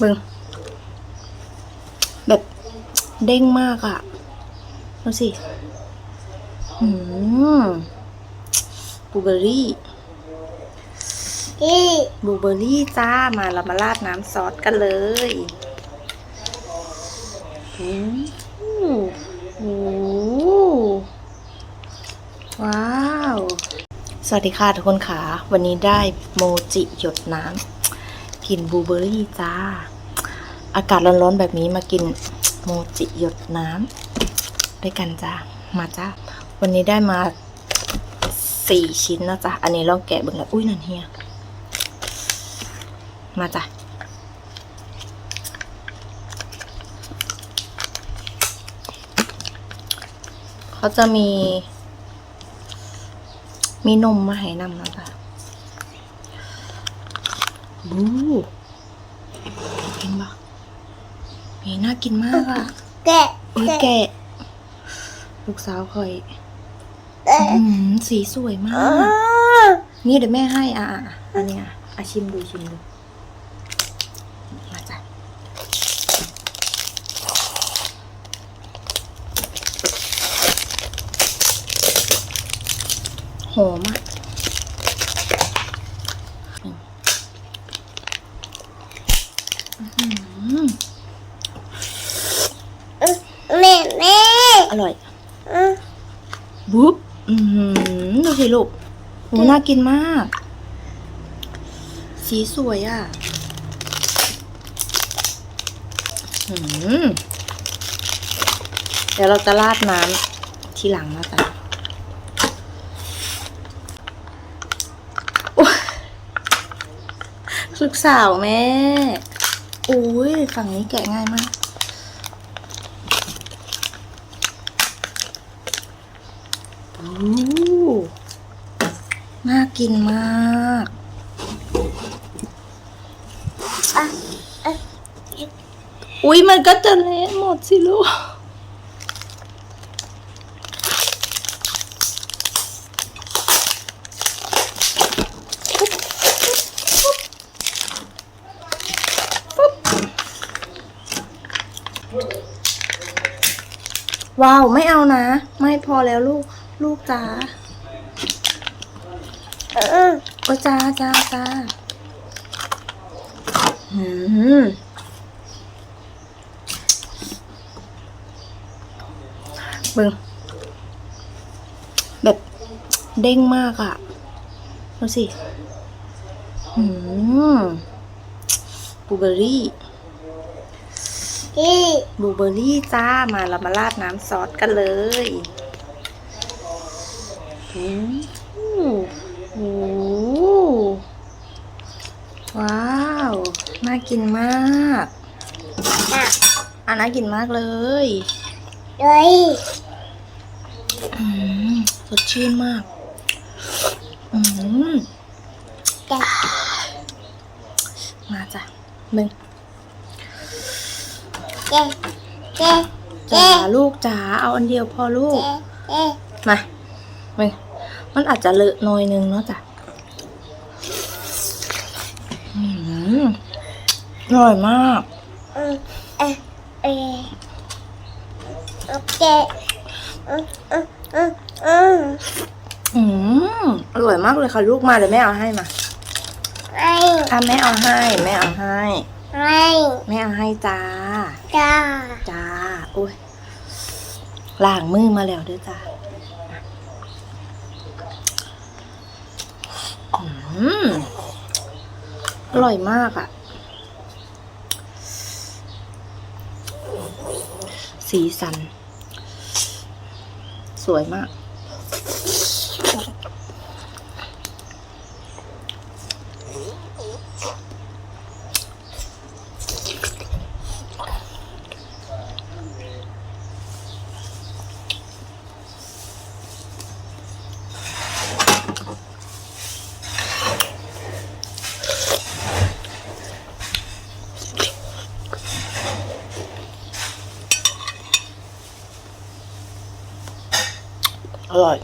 มึงแบบเด้งมากอะดูสิอืมบลูเบอร์รี่ที่บลูเบอร์รี่จ้ามาเรามาราดน้ำซอสกันเลยอืมโอ้ว้าว สวัสดีค่ะทุกคนค่ะ วันนี้ได้โมจิหยดน้ำ กินบลูเบอร์รี่จ้า อากาศร้อนๆแบบนี้มากินโมจิหยดน้ำด้วยกันจ้า มาจ้า วันนี้ได้มาสี่ชิ้นนะจ๊ะ อันนี้ลองแกะบิ่งแล้วอุ้ยนั่นเฮีย มาจ้ะเขาจะมี มีนมมาให้นำนะจ๊ะ บูกินปะนี่น่ากินมากอะแกะอุ้ยแกะแกะ ลูกสาวคอยแกะอืมสีสวยมาอ๋อกนี่เดี๋ยวแม่ให้อะอะอะอันนี้อะอะชิมดูชิมดู มาจ้ะหอมอะอื้อหือ แม่แม่ อร่อยอืมบุ๊บอือหือดูสิลูกโหน่ากินมาก สีสวยอะอืมเดี๋ยวเราจะราดน้ำทีหลังนะจ๊ะโอ๊ยลูกสาวแม่โอ้ยฝั่งนี้แกะง่ายมาก โอ้ น่ากินมากอะอะอุ้ยมันก็จะเละหมดสิลูกว้าว ไม่เอานะ ไม่พอแล้วลูก ลูกจ๋าอืมโอ้จ้าจ้าจ้าอืมมึงแบบเด้งมากอะดูสิอืมบลูเบอร์รี่ที่บลูเบอร์รี่จ้ามาเรามาราดน้ำซอสกันเลยอืม โอ้ว้าว น่ากินมากอะอะน่ากินมากเลยเลยอืมสดชื่นมากอืมแกะมาจ้ะมึงแกะแกะแกะจ๋าลูกจ๋าเอาอันเดียวพอลูกแกะมามึง มันอาจจะเลอะน่อยนึงเนาะจ้ะอืมอร่อยมากอืมเอะเออืมอืมอืมอืมอืมอร่อยมากเลยค่ะลูกมาเดี๋ยวแม่เอาให้มาไม่อะแม่เอาให้ แม่เอาให้ไม่แม่เอาให้จ้า จ้า จ้า โอ้ยล้างมือมาแล้วด้วยจ้า อืมอร่อยมากอะ่ะ สีสัน สวยมาก อร่อย